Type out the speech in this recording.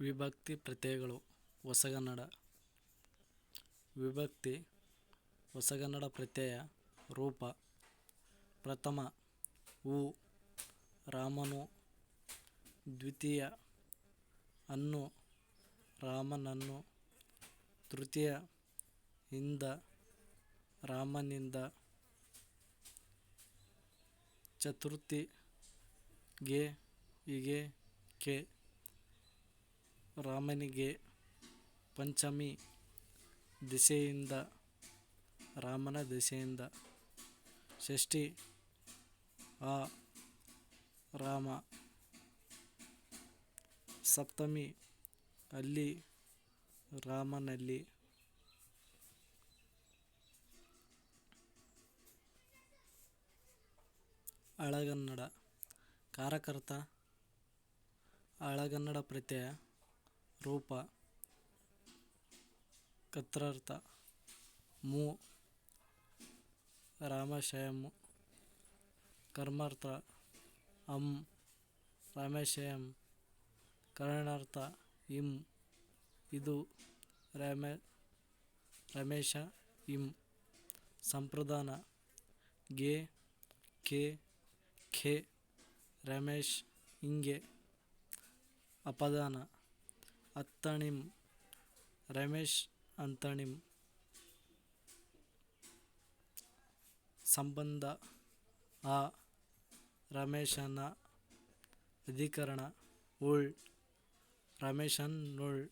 ವಿಭಕ್ತಿ ಪ್ರತ್ಯಯಗಳು ಹೊಸಗನ್ನಡ. ವಿಭಕ್ತಿ ಹೊಸಗನ್ನಡ ಪ್ರತ್ಯಯ ರೂಪ ಪ್ರಥಮ ಉ ರಾಮನು ದ್ವಿತೀಯ ಅನ್ನು ರಾಮನನ್ನು ತೃತೀಯ ಇಂದ ರಾಮನಿಂದ ಚತುರ್ಥಿ ಗೆ ಹೀಗೆ ಕೆ ರಾಮನಿಗೆ ಪಂಚಮಿ ದಿಸೆಯಿಂದ, ರಾಮನ ದಿಸೆಯಿಂದ ಷಷ್ಠಿ ಆ ರಾಮ ಸಪ್ತಮಿ ಅಲ್ಲಿ ರಾಮನಲ್ಲಿ ಅಳಗನ್ನಡ, ಕಾರಕರ್ತ ಅಳಗನ್ನಡ ಪ್ರತ್ಯಯ. ರೂಪ, ಕತ್ರಾರ್ಥ, ಮೂ, ರಾಮಶಯಂ, ಕರ್ಮಾರ್ಥ, ಅಂ, ರಾಮೇಶಯಂ, ಕರಣಾರ್ಥ, ಇಂ, ಇದು ರಮೇ, ರಮೇಶ, ಇಂ, ಸಂಪ್ರದಾನ, ಗೆ, ಕೆ, ಖೆ, ರಮೇಶ್ ಹಿಂಗೆ ಅಪದಾನ. ಅತ್ತಣಿಂ ರಮೇಶ್ ಅಂತಣಿಂ ಸಂಬಂಧ ಆ ರಮೇಶನ ಅಧಿಕರಣ ಉಳ್ ರಮೇಶನ್ನೊಳ್